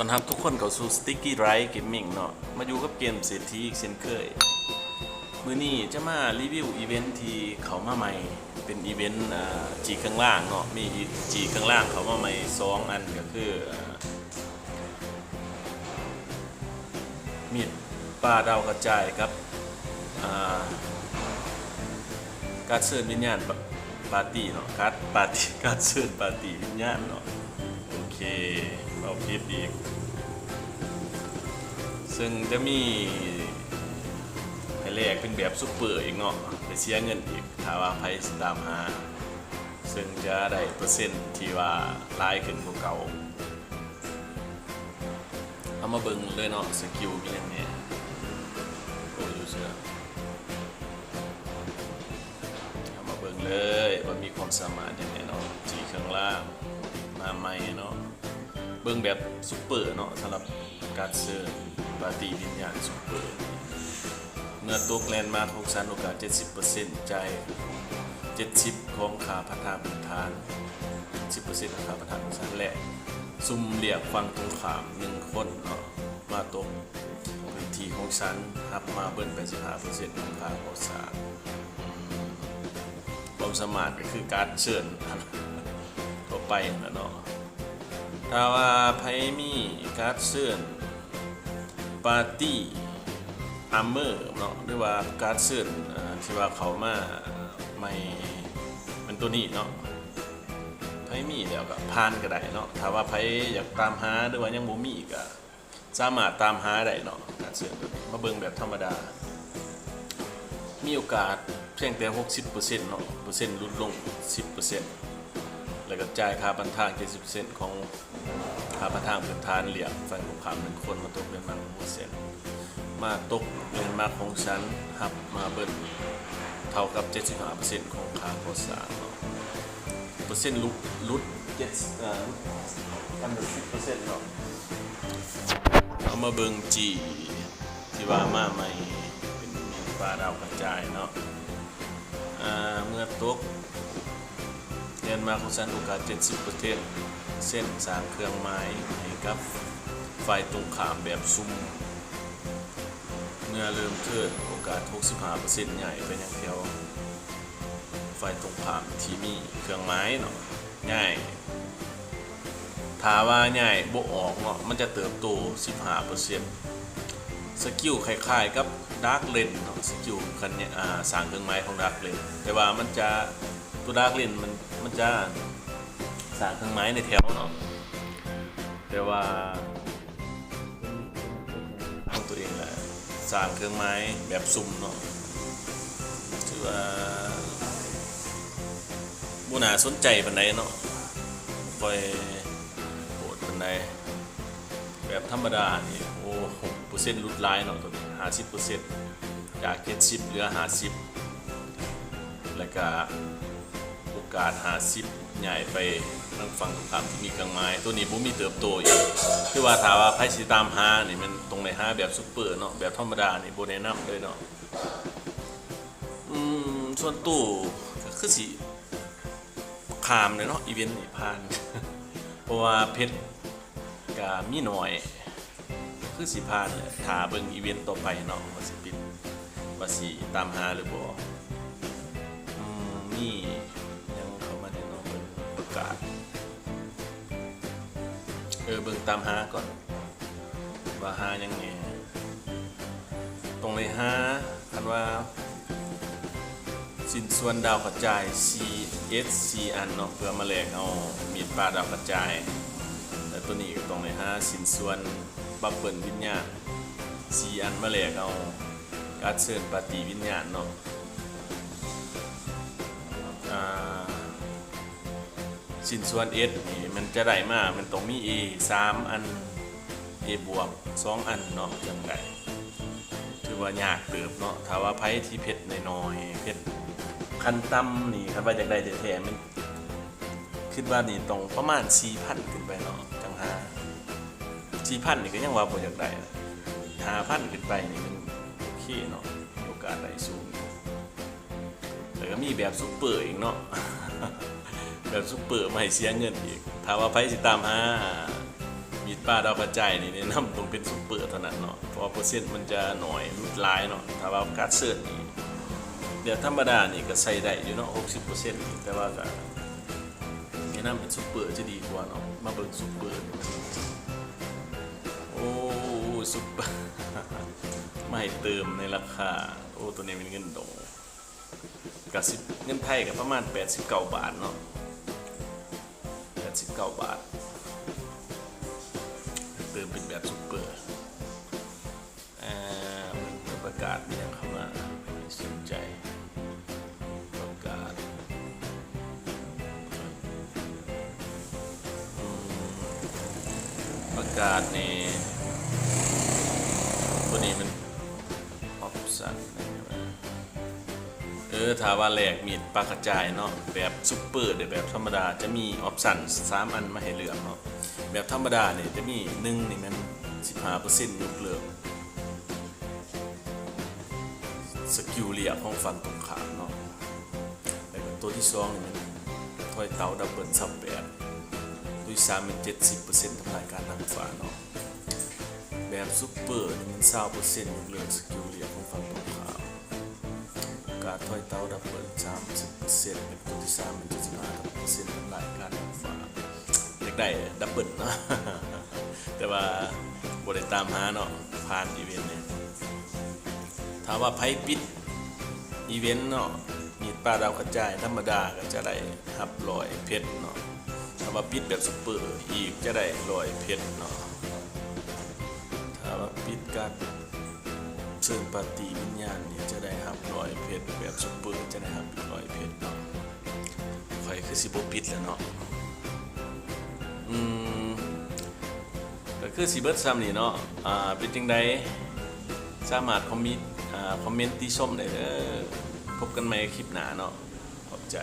อนรับทุกคนเข้าสู่ Sticky Right Gaming เนาะมาอยู่กับเกมเศรษฐีอีกเช่นเคย มือนี้จะมารีวิวอีเวนท์ที่เขามาใหม่ เป็นอีเวนต์จีข้างล่างเนาะมีจีข้างล่างเขามาใหม่สองอันก็คือมีดปลาดาวกระจายครับอ่าการเชิญวิญญาณปาร์ตี้เนาะการ์ดปาร์ตี้การเชิญปาร์ตี้วิญญาณเนาะ เคเอาคลิปอีก ซึ่งจะมีให้แลกเป็นแบบซุปเปอร์อีกเนาะไปเสียเงินอีกถ้าว่าไพ่ตามหา ซึ่งจะได้เปอร์เซ็นต์ที่ว่าลายขึ้นกว่าเก่าเอามาเบิ่งเลยเนาะสกิลมีอย่างเนี้ยโอ้ยเชื่อเอามาเบิ่งเลยว่ามีความสามารถยังไงเนาะจีข้างล่างมาใหม่เนาะ เบิ่งแบบซุปเปอร์เนาะสำหรับการเซิร์ปาร์ตี้วิญญาณซุปเปอร์ เมื่อตกแลนมาร์คของสันโอกาส 70%ใจ 70 ของขาพัฒนาพื้นฐาน 10%ของขาพัฒนาของสันและซุ่มเรียกฟังตรงขามหนึ่งคนเนาะมาตกพื้นที่ของฉันหับมาเบิ้ล85%ของขาโคสาความสมารถก็คือการเชิญทั่วไปนะเนาะ ถ้าว่าไพมีการ์ดเสื่อนปาร์ตี้อัมเมอร์เนาะหรือว่าการ์ดเสื่อนเอ่อที่ว่าเขามาไม่เป็นตัวนี้เนาะไพมีแล้วก็พานก็ได้เนาะถ้าว่าไพอยากตามหาหรือว่ายังบ่มีก็สามารถตามหาได้เนาะการ์ดเสื่อนมาเบิ่งแบบธรรมดา มีโอกาสเพียงแต่ 60%เนาะเปอร์เซ็นต์ลดลง 10% แล้วก็จ่ายค่าบันทาง 70%ของค่าบันทางพื้นฐานเหลี่ยมฟันของขามหนึ่งคนมาตกเป็นมาหกเซนมาตกเป็นมาของฉันหับมาเบิ้ลเท่ากับ 75%ของค่าโฆษณาเนเปอร์เซ็นต์ลุกลุดเจ็ดอ่ออันดับ10%เนาะเอามาเบิ่งจีที่ว่ามาใหม่เป็นปลาดาวกระจายเนาะเมื่อตก รียนมาของสันโอกาส 70%เส้นสางเครื่องไม้ให้กับไฟตรงขามแบบซุ่มเมื่อเริ่มเทิดโอกาส 65%ใหญ่ไปอย่างเดียวไฟตรงขามที่มีเครื่องไม้เนาะง่ายถาว่าง่ายบ่ออกเนาะมันจะเติบโต 15%สกิลคล้ายๆกับดาร์กเลนเนาะสกิลคันเนี่ยอ่าสร้างเครื่องไม้ของดาร์กเลนแต่ว่ามันจะ ตัวดาร์กเลนมันมันจะสางเครื่องไม้ในแถวเนาะแต่ว่าของตัวเองแหละสางเครื่องไม้แบบซุ่มเนาะถือว่าบุนาสนใจปันใดเนาะปล่อยโหดปันใดแบบธรรมดานี่โอ้หกเปอร์เซ็นต์ลดลายเนาะตัวนี้ห้าสิบเปอร์เซ็นต์จากเจ็ดสิบเหลือห้าสิบแล้วก็ โอกาสหาซิปใหญ่ไปทางฝั่งตรงข้ามที่มีกลางไม้ ตัวนี้ผมมีเติบโตอีกคือว่าถามว่าไพ่สีตามหานี่มันตรงในหาแบบซุปเปอร์เนาะแบบธรรมดานี่โบแนะนำเลยเนาะอืมส่วนตู้ก็คือสีขามเลยเนาะอีเวนต์นี่ผ่าน เพราะว่าเพชรกับมีหน้อย คือสีผ่านเลยถาเบิ่งอีเวนต์ต่อไปเนาะว่าสิปิดว่าสิตามหาหรือบ่อืม ตามหาก่อน ว่าหายังไงตรงในหาคันว่า สินส่วนดาวกระจาย CSC อันเนาะเพื่อมาแลกเอามีดปลาดาวกระจายแล้วตัวนี้ก็ตรงในหาสินส่วนบับเบิลวิญญาณ C อันมาแลกเอาการเชิญปฏิวิญญาณเนาะ สินส่วน S นี่มันจะได้มามันต้องมี A 3 อัน A บวก 2 อันเนาะจังไดถือว่ายากเติบเนาะถ้าว่าไพ่ที่เพชรน้อยๆเพชรคันต่ำนี่คันว่าอยากได้แท้ๆมันคิดว่านี่ต้องประมาณ 4,000 ขึ้นไปเนาะจังหา4,000 นี่ก็ยังว่าบ่อยากได้5,000 ขึ้นไปนี่มันโอเคเนาะโอกาสได้สูงแล้วก็มีแบบซุปเปอร์อีกเนาะ แบบซุปเปอร์มาให้เสียเงินอีกถามว่าไพ่สิตามหามีดปปลาดาวกระจายนี่แนะนำต้องเป็นซุปเปอร์เท่านั้นเนาะเพราะเปอร์เซ็นต์มันจะหน่อยมันหลายเนาะถ้าว่าการเสิร์ชนี่เดี๋ยวธรรมดานี่ก็ใส่ได้อยู่เนาะ60%นี่แต่ว่าก็แนะนำเป็นซุปเปอร์จะดีกว่าเนาะมาเบิ่งซุปเปอร์โอ้ซุปเปอร์ไม่เติมในราคาโอ้ตัวนี้เป็นเงินดองกับสิบเงินไทยกับประมาณ89บาทเนาะ 9บาท เติมเป็นแบบซุปเปอร์อ่ามันประกาศมีอย่างเข้ามาสนใจประกาศประกาศนี่ตัวนี้มันออปชั่น เออถ้าว่าแหลกมีดปลากระจายเนาะแบบซุปเปอร์เดี๋ยวแบบธรรมดาจะมีออปชั่นสามอันมาให้เลือกเนาะแบบธรรมดาเนี่ยจะมีหนึ่งนี่มัน15%ยกเลิกสกิลเรียกของฝั่งตรงข้ามเนาะแล้วก็ตัวที่สองนี่มันถอยเตาดับเบิลซับแปดตัวที่สามมัน70%ทำลายการทางฟ้าเนาะแบบซุปเปอร์นี่มันเศร้าเปอร์เซ็นต์เรื่องสกิลเรียกของฝั่งตรง การถอยเตาดับเบิลสามสิบเปอร์เซ็นต์เป็นตัวที่สามมันจะสิบห้าเปอร์เซ็นต์ทำลายการทางฟ้าอยากได้ดับเบิลเนาะแต่ว่าบริตามหาเนาะผ่านอีเวนต์เนี่ยถามว่าไพ่ปิดอีเวนต์เนาะมีปลาดาวกระจายธรรมดาก็จะได้หับลอยเพชรเนาะถ้าว่าปิดแบบซุปเปอร์อีกจะได้ลอยเพชรเนาะถ้าว่าปิดการ เชิญปาร์ตี้วิญญาณนี่จะได้รับรอยเพชรแบบซุปเปอร์จะได้รับรอยเพชรเนาะไฟคือสิบปิดแล้วเนาะอืมก็คือสิเบิร์ดซ้ำนี่เนาะอ่าเป็นจังใดสามารถคอมมิตอ่าคอมเมนต์ที่ชมได้เด้อพบกันใหม่คลิปหน้าเนาะขอบใจ